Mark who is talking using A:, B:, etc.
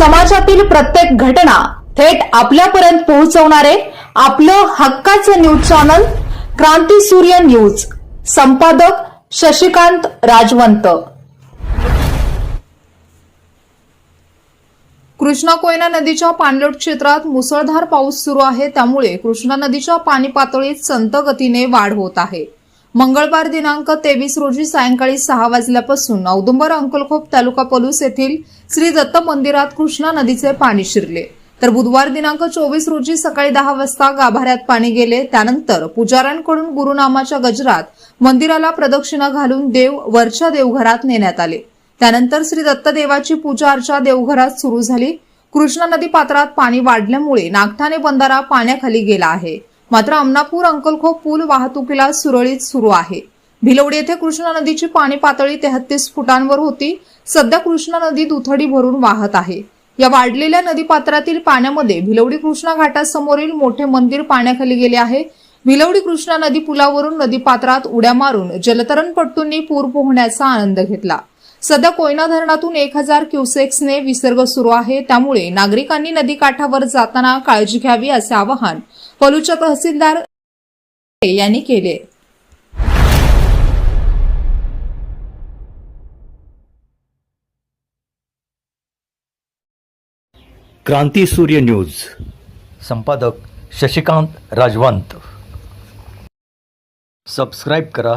A: समाजातील प्रत्येक घटना थेट आपल्यापर्यंत पोहोचवणारे आपलं हक्काचं न्यूज चॅनल क्रांती सूर्य न्यूज. संपादक शशिकांत राजवंत. कृष्णा कोयना नदीच्या पाणलोट क्षेत्रात मुसळधार पाऊस सुरू आहे. त्यामुळे कृष्णा नदीच्या पाणी पातळीत संत गतीने वाढ होत आहे. मंगळवार दिनांक तेवीस रोजी सायंकाळी सहा वाजल्यापासून औदुंबर अंकलखोप तालुका पलूस येथील श्री दत्त मंदिरात कृष्णा नदीचे पाणी शिरले. तर बुधवार दिनांक चोवीस रोजी सकाळी दहा वाजता गाभाऱ्यात पाणी गेले. त्यानंतर पुजाऱ्यांकडून गुरुनामाच्या गजरात मंदिराला प्रदक्षिणा घालून देव वरच्या देवघरात नेण्यात आले. त्यानंतर श्री दत्तदेवाची पूजा अर्चा देवघरात सुरू झाली. कृष्णा नदी पात्रात पाणी वाढल्यामुळे नागठाणे बंधारा पाण्याखाली गेला आहे. मात्र अमनापूर अंकलखोप पूल वाहतुकीला सुरळीत सुरू आहे. भिलवडी येथे कृष्णा नदीची पाणी पातळी तेहतीस फुटांवर होती. सध्या कृष्णा नदी दुथडी भरून वाहत आहे. या वाढलेल्या नदीपात्रातील पाण्यामध्ये भिलवडी कृष्णा घाटासमोरील मोठे मंदिर पाण्याखाली गेले आहे. भिलवडी कृष्णा नदी पुलावरून नदीपात्रात उड्या मारून जलतरणपट्टूंनी पूर पोहण्याचा आनंद घेतला. सध्या कोयना धरणातून एक हजार क्युसेक्सने विसर्ग सुरू आहे. त्यामुळे नागरिकांनी नदीकाठावर जाताना काळजी घ्यावी असे आवाहन पलूच्या तहसीलदार यांनी केले.
B: क्रांती सूर्य न्यूज. संपादक शशिकांत राजवंत. सबस्क्राईब करा.